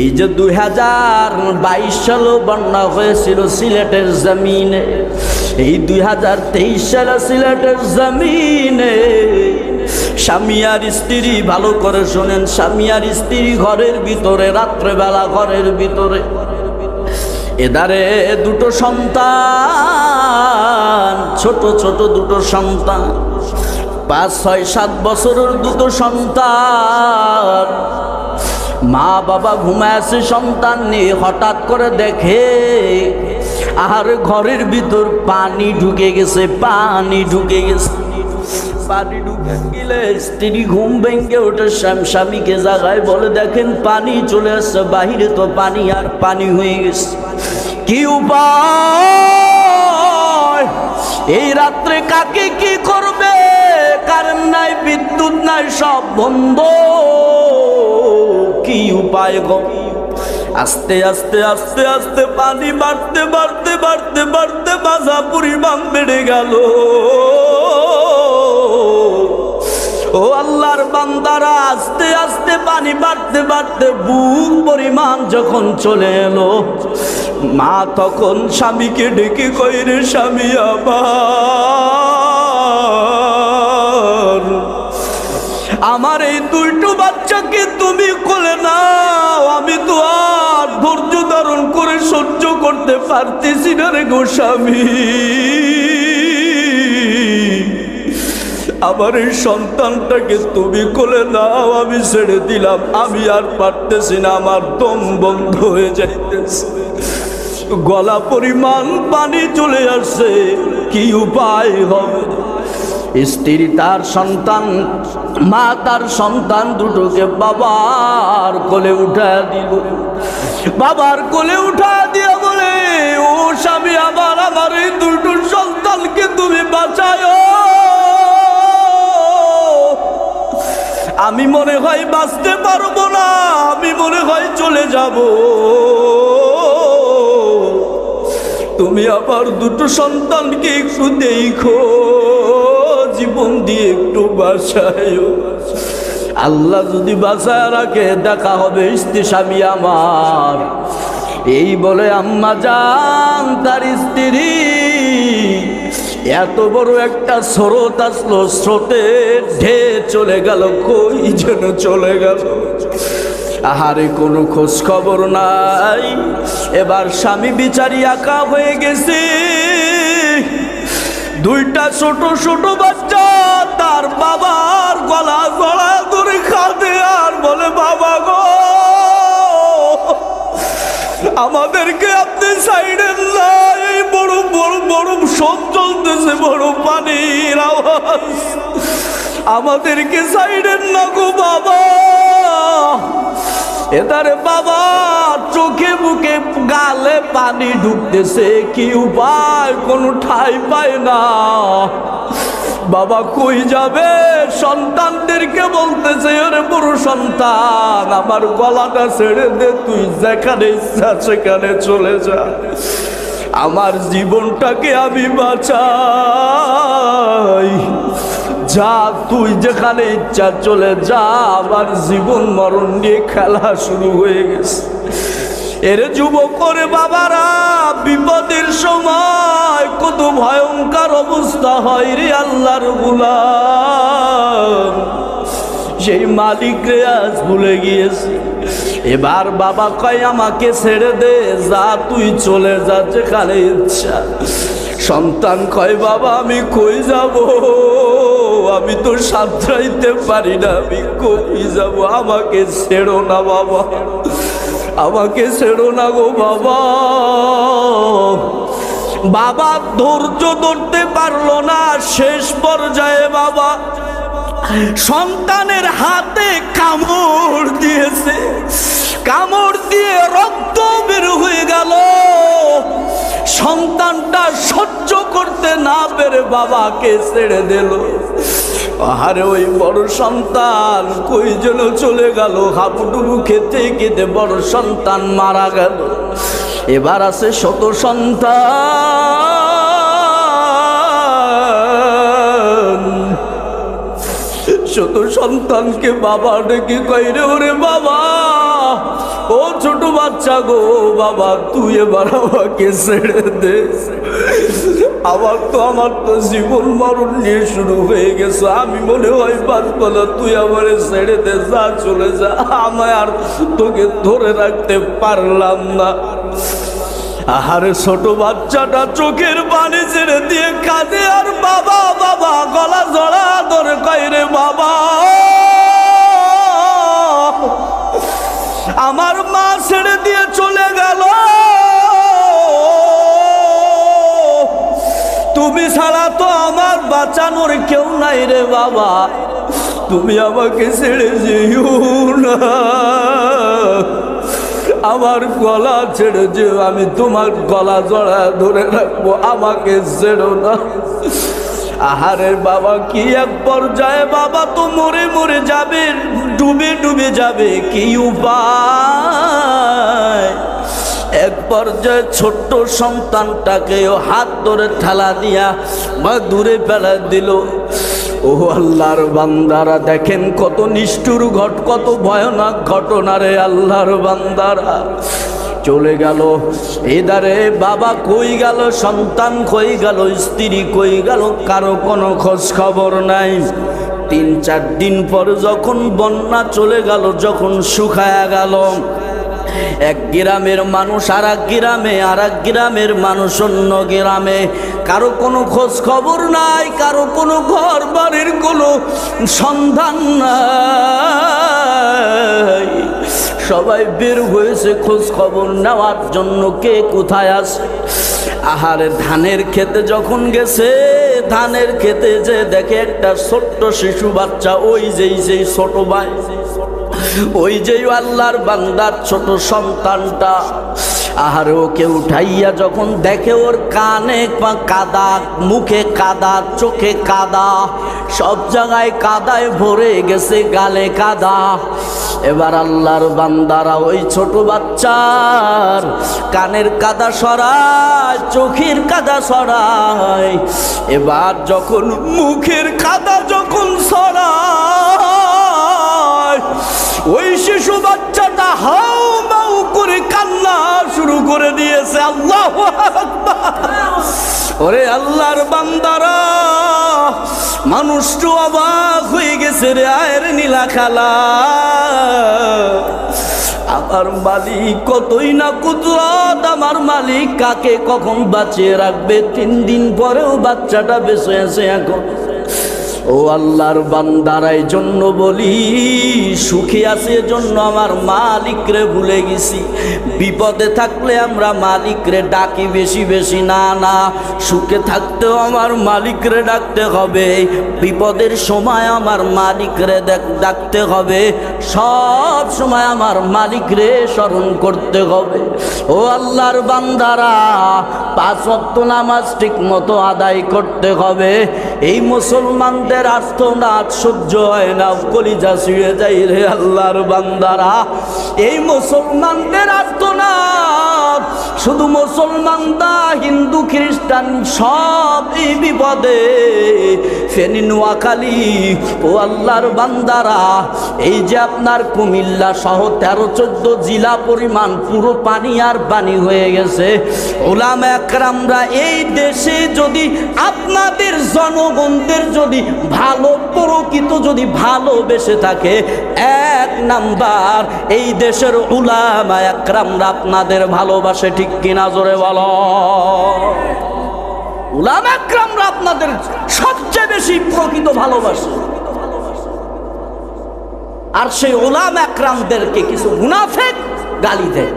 এই যে দুই হাজার বাইশ সালও বন্যা হয়েছিল সিলেটের জমিনে, এই দুই হাজার তেইশ সালে সিলেটের জমিনে, স্বামী আর স্ত্রী ভালো করে শোনেন, স্বামী আর স্ত্রী ঘরের ভিতরে, রাত্রেবেলা ঘরের ভিতরে। এদারে দুটো সন্তান, ছোট ছোট দুটো সন্তান, পাঁচ, ছয়, সাত বছরের দুটো সন্তান। মা বাবা ঘুমায় সন্তান নিয়ে হঠাৎ করে দেখে আর ঘরের ভিতর পানি ঢুকে গেছে, পানি ঢুকে গেছে। পানি ঢুকে গেলে স্ত্রী ঘুম ভেঙে ওঠে স্বাম- স্বামীকে জাগায় বলে, দেখেন পানি চলে আসছে, বাহিরে তো পানি আর পানি হয়ে গেছে। কি উপায়? এই রাত্রে কাকে কি করবে? কারেন্ট নাই, বিদ্যুৎ নাই, সব বন্ধ। কি উপায় গো? আস্তে আস্তে আস্তে আস্তে পানি বাড়তে বাড়তে বাড়তে বাড়তে বাজা পরিমাণ বেড়ে গেল। ও আল্লাহর বান্দারা, আস্তে আস্তে পানি বাড়তে বাড়তে বুক পরিমাণ যখন চলে এলো, মা তখন স্বামীকে ডেকে কইরে স্বামী আবার আমার এই দুইটো বাচ্চাকে তুমি আমি তো আর ধৈর্য ধারণ করে সহ্য করতে পারতেছি না রে গোস্বামী। আমার এই সন্তানটাকে তুমি কোলে নাও, আমি ছেড়ে দিলাম। আমি আর পারতেছি না, আমার দম বন্ধ হয়ে যাইতেছে। গলা পরিমাণ পানি চলে আসছে, কি উপায় হবে? স্ত্রী তার সন্তান মা তার সন্তান দুটোকে বাবার কোলে উঠা দিল। বাবার কোলে উঠা দিয়া বলে, ও স্বামী আমার আমার এই দুটো সন্তানকে তুমি বাঁচায়। আমি মনে হয় বাঁচতে পারব না, আমি মনে হয় চলে যাব। তুমি আবার দুটো সন্তানকে একটু দেখো। জীবন দিয়ে একটু বাসায় আল্লাহ যদি বাসায় রাখে দেখা হবে স্ত্রী, স্বামী আমার। এই বলে আম্মা যান তার স্ত্রী, এত বড় একটা স্রোত আসলো স্রোতে ঢে চলে গেল, কই যেন চলে গেল? আহারে, কোনো খোঁজ খবর নাই। এবার স্বামী বিচারি একা হয়ে গেছে। দুইটা ছোট ছোট বাচ্চা, তার বাবার গলা গলা ধরে খাতে আর বলে, বাবা গো, আমাদেরকে আপনি সাইডের এই বড় বড় বড় সব চলতেছে, বড় পানির আওয়াজ। আমাদেরকে সাইডের না গো বাবা। এদারে বাবা, চোখে মুখে গালে পানি ঢুকতেছে, কি উপায়? কোনো ঠাই পায় না। বাবা কই যাবে? সন্তানদেরকে বলতেছে, ওরে বড় সন্তান, আমার গলাটা ছেড়ে দে, তুই যেখানে ইচ্ছা সেখানে চলে যা। আমার জীবনটাকে আমি বাঁচাই। যা, তুই যেখানে ইচ্ছা চলে যা, আমার জীবন মরণ নিয়ে খেলা শুরু হয়ে গেছে। এর যুবক করে বাবারা, বিপদের সময় কত ভয়ঙ্কর অবস্থা হয় রে আল্লাহর গুলাম। সেই মালিক রে আজ ভুলে গিয়েছে। এবার বাবা কয়, আমাকে ছেড়ে দে, যা, তুই চলে যা যেখানে ইচ্ছা। সন্তান কয়, বাবা, আমি কই যাব? আমি তো সাঁতরাইতে পারি না, আমি কই যাব? আমাকে ছেড়ো না বাবা, আমাকে ছেড়ো না গো বাবা। বাবা, ধৈর্য ধরতে পারল না শেষ পর্যায়ে বাবা। সন্তানের হাতে কামড় দিয়েছে, কামড় দিয়ে রক্ত বের হয়ে গেল। সন্তানটা সহ্য করতে না পেরে বাবাকে ছেড়ে দিল। আরে ওই বড় সন্তান, কই যেন চলে গেল? হাবুডুবু খেতে খেতে বড় সন্তান মারা গেল। এবার আছে শত সন্তান। শত সন্তানকে বাবা ডেকে কইরে ওরে বাবা, ও ছোট বাচ্চা গো, বাবা, তুই এবার আমাকে ছেড়ে দে। আমার তো আমার তো জীবন মরণ নিয়ে শুরু হয়ে গেছে। আমি মনে হয় বাঁচবো না তুই আমার ছেড়ে দে, যা, চলে যা। আমায় আর তোকে ধরে রাখতে পারলাম না। আহারে ছোট বাচ্চাটা চোখের পানি ছেড়ে দিয়ে কাঁদে, আর বাবা বাবা, গলা জড়া ধরে কয় রে বাবা। আমার মা ছেড়ে দিয়ে চলে গেল। তুমি ছাড়া তো আমার বাঁচানোর কেউ নাই রে বাবা। তুমি আমাকে ছেড়ে যেও না। আমার গলা ছেড়ে যে আমি তোমার গলা জড়া ধরে রাখব, আমাকে ছেড়ো না। আহারের বাবা, কি এক পর্যায়ে বাবা, তো মরে মরে যাবে, ডুবে ডুবে যাবে, কি উপায়? এক পর্যায়ে ছোট্ট সন্তানটাকেও হাত ধরে ঠেলা দিয়া বা দূরে ফেলা দিল। ও আল্লাহর বান্দারা, দেখেন কত নিষ্ঠুর ঘট, কত ভয়ানক ঘটনা রে আল্লাহর বান্দারা। চলে গেল এদারে বাবা কই গেল, সন্তান কই গেল, স্ত্রী কই গেল, কারও কোনো খোঁজ খবর নাই। তিন চার দিন পর যখন বন্যা চলে গেল, যখন শুকায়া গেল এক গ্রামের মানুষ আর এক গ্রামে আর এক গ্রামের মানুষ অন্য গ্রামে। কারও কোনো খোঁজ খবর নাই, কারও কোনো ঘর বাড়ির কোনো সন্ধান নাই। সবাই বের হয়েছে খোঁজ খবর নেওয়ার জন্য কে কোথায় আছে? আহারে ধানের খেতে যখন গেছে, ধানের খেতে যে দেখে একটা ছোট্ট শিশু বাচ্চা, ওই যেই যেই ছোট ভাই। ওই যে আল্লাহর বান্দার ছোট সন্তানটা আর ওকে উঠাইয়া যখন দেখে ওর কানে কাদা, মুখে কাদা, চোখে কাদা, সব জায়গায় কাদায় ভরে গেছে, গালে কাদা। এবার আল্লাহর বান্দারা ওই ছোট বাচ্চার কানের কাদা সরায়, চোখের কাদা সরায়। এবার যখন মুখের কাদা যখন সরায় বাচ্চাটা হাউ মাউ করে কান্না শুরু করে দিয়েছে। আল্লাহ ওরে আল্লাহর বান্দারা তো অবাক হয়ে গেছে রে, আয়ের নীলা খালা। আমার মালিক কতই না কুদরত, আমার মালিক কাকে কখন বাঁচিয়ে রাখবে? তিন দিন পরেও বাচ্চাটা বেঁচে আছে এখন। ও আল্লাহর বান্দারাই জন্য বলি, সুখী আছে জন্য আমার মালিকরে ভুলে গেছি। বিপদে থাকলে আমরা মালিকরে ডাকি বেশি বেশি, না না, সুখে থাকতেও আমার মালিকরে ডাকতে হবে। বিপদের সময় আমার মালিকরে ডাকতে হবে। সব সময় আমার মালিক রে স্মরণ করতে হবে। ও আল্লাহর বান্দারা, পাঁচ ওয়াক্ত নামাজ ঠিক মতো আদায় করতে হবে। এই মুসলমানদের আর্থনাথ সহ্য হয় না, কলিজা শুয়ে যাই রে আল্লাহর বান্দারা। এই মুসলমানদের আর্থনাথ শুধু মুসলমান দা হিন্দু, খ্রিস্টান সব এই বিপদে ফেনী নোয়াখালী, ও আল্লাহর বান্দারা, এই যে আপনার কুমিল্লা সহ তেরো চোদ্দ জেলা পরিমাণ পুরো পানি আর পানি হয়ে গেছে। ওলাম একরামরা এই দেশে যদি আপনাদের জনগণদের যদি ভালো, প্রকৃত যদি ভালোবেসে থাকে, এক নাম্বার, এই দেশের উলামা একরামরা আপনাদের ভালোবাসে ঠিক কিনা জোরে বলো? উলামা একরামরা আপনাদের সবচেয়ে বেশি প্রকৃত ভালোবাসে। আর সেই ওলাম একরামদেরকে কিছু মুনাফেক গালি দেয়।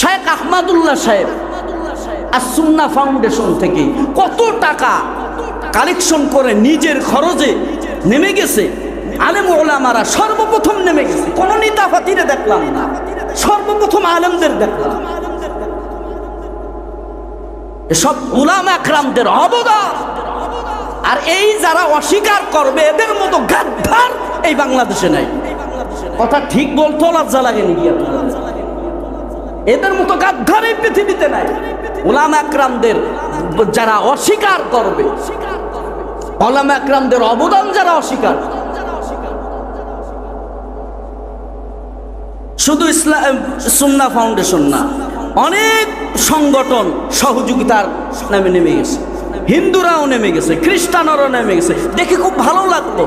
শেখ আহমদুল্লাহ সাহেব আর সুন্না ফাউন্ডেশন থেকে কত টাকা কালেকশন করে নিজের খরচে নেমে গেছে। আলেম ওলামারা সর্বপ্রথম নেমে গেছে। কোন নেতা ফাতিরে দেখলাম না। সর্বপ্রথম আলেমদের দেখলাম। এসব উলাম একরামদের অবদান। আর এই যারা অস্বীকার করবে, এদের মতো গাদ্দার এই বাংলাদেশে নাই। কথা ঠিক বলতো লজ্জা লাগে নাকি এদের মতো গাদ্দার এই পৃথিবীতে নাই। উলাম একরামদের যারা অস্বীকার করবে ওলাম একরামদের অবদান যারা অস্বীকার শুধু ইসলাম সুন্না ফাউন্ডেশন না অনেক সংগঠন সহযোগিতার নামে নেমে গেছে। হিন্দুরাও নেমে গেছে, খ্রিস্টানরাও নেমে গেছে। দেখে খুব ভালো লাগল।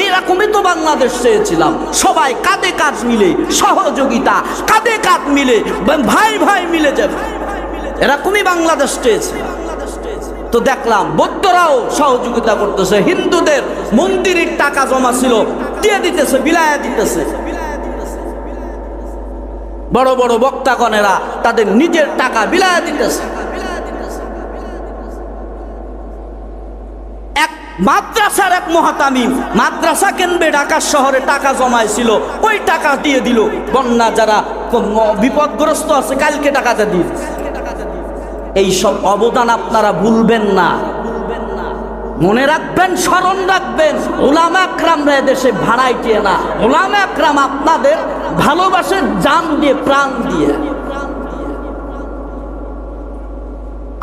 এইরকমই তো বাংলাদেশ চেয়েছিলাম। সবাই কাঁধে কাঁধ মিলে সহযোগিতা, কাঁধে কাঁধ মিলে ভাই ভাই মিলে যাবে এরকমই বাংলাদেশ চেয়েছে। তো দেখলাম, বৌদ্ধরাও সহযোগিতা করতেছে। হিন্দুদের মন্দিরের টাকা জমা ছিল, দিয়ে দিতেছে, বিলায়া দিতেছে। বড় বড় বক্তাগণেরা তাদের নিজের টাকা বিলায়া দিতেছে। এক মাদ্রাসার এক মহাতামিম মাদ্রাসা কেন্দ্রে ঢাকা শহরে টাকা জমাইছিল, ওই টাকা দিয়ে দিল। বন্যা যারা বিপদগ্রস্ত আছে, কালকে টাকাটা দিয়ে। এই সব অবদান আপনারা ভুলবেন না। মনে রাখবেন, স্মরণ রাখবেন ওলামা আকরামরা দেশে ভাড়াইটিয়ে না। ওলামা আকরাম আপনাদের ভালোবাসে জান দিয়ে, প্রাণ দিয়ে।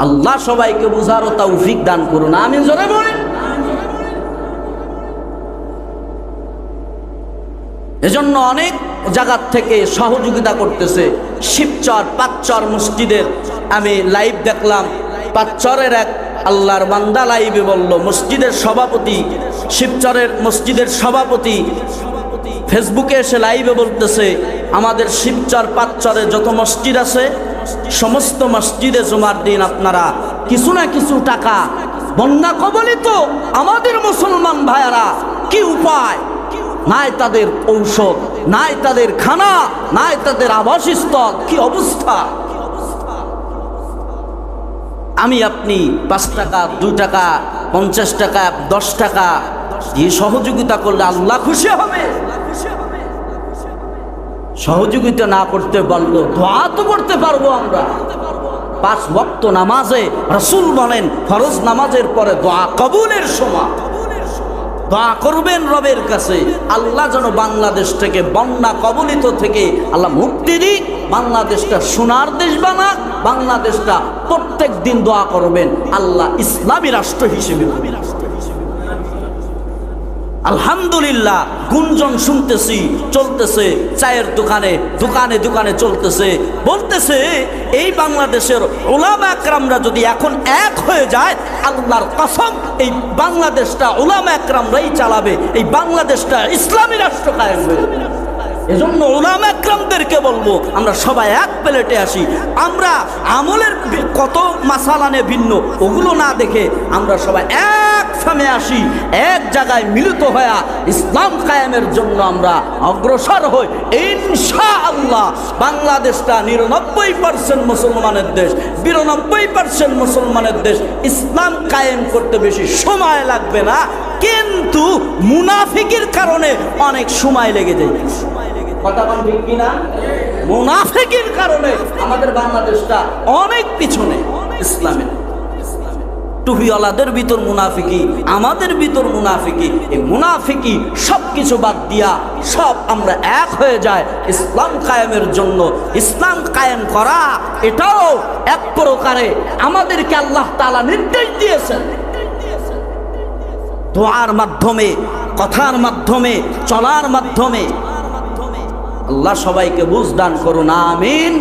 আল্লাহ সবাইকে বুঝারও তৌফিক দান করুন আমি জোরে বলেন। এজন্য অনেক জায়গার থেকে সহযোগিতা করতেছে শিবচর, পাঁচচর মসজিদের। আমি লাইভ দেখলাম, পাঁচচরের এক আল্লাহর বান্দা লাইভে বলল, মসজিদের সভাপতি, শিবচরের মসজিদের সভাপতি, ফেসবুকে এসে লাইভে বলতেছে, আমাদের শিবচর, পাঁচচরে যত মসজিদ আছে, সমস্ত মসজিদে জুমার দিন আপনারা কিছু না কিছু টাকা বন্যা কবলিত আমাদের মুসলমান ভাইয়ারা কি উপায়? নাই তাদের ঔষধ, নাই তাদের খানা, নাই তাদের আবাসস্থল, কি অবস্থা? আমি আপনি পাঁচ টাকা, দুই টাকা, পঞ্চাশ টাকা, দশ টাকা। দিয়ে সহযোগিতা করলে আল্লাহ খুশি হবে। সহযোগিতা না করতে পারল দোয়া তো করতে পারব আমরা। পাঁচ ভক্ত নামাজে রসুল বলেন, ফরজ নামাজের পরে দোয়া কবুলের সময়। দোয়া করবেন রবের কাছে। আল্লাহ যেন বাংলাদেশ থেকে বন্যা কবলিত থেকে আল্লাহ মুক্তি দিক। বাংলাদেশটা সোনার দেশ বানাক, বাংলাদেশটা প্রত্যেক দিন দোয়া করবেন আল্লাহ ইসলামী রাষ্ট্র হিসেবে। আলহামদুলিল্লাহ, গুঞ্জন শুনতেছি, চলতেছে, চায়ের দোকানে দোকানে দোকানে চলতেছে বলতেছে, এই বাংলাদেশের ওলামা একরামরা যদি এখন এক হয়ে যায়, আল্লাহর কসম, এই বাংলাদেশটা ওলামা একরামরাই চালাবে, এই বাংলাদেশটা ইসলামী রাষ্ট্র কায়েম হয়ে। এজন্য ওলামা একরামদেরকে বলব, আমরা সবাই এক প্লেটে আসি। আমরা আমলের কত মাসালানে ভিন্ন, ওগুলো না দেখে আমরা সবাই এক ফামে আসি, এক জায়গায় মিলিত হয়ে ইসলাম কায়েমের জন্য আমরা অগ্রসর হই। ইনশা আল্লাহ বাংলাদেশটা নিরানব্বই পার্সেন্ট মুসলমানের দেশ, বিরানব্বই পার্সেন্ট মুসলমানের দেশ, ইসলাম কায়েম করতে বেশি সময় লাগবে না। কিন্তু মুনাফিকের কারণে অনেক সময় লেগে যায়। কথা মুনাফিকের কারণে আমাদের বাংলাদেশটা অনেক পিছনে ইসলামের টুপিওয়ালাদের ভিতর মুনাফিকি, আমাদের ভিতর মুনাফিকি, এই মুনাফিকি সব কিছু বাদ দিয়া সব আমরা এক হয়ে যায় ইসলাম কায়েমের জন্য। ইসলাম কায়েম করা, এটাও এক প্রকারে আমাদেরকে আল্লাহ তালা নির্দেশ দিয়েছেন। দোয়ার মাধ্যমে কথার মাধ্যমে চলার মাধ্যমে। আল্লাহ সবাইকে বুঝ দান করুন আমিন।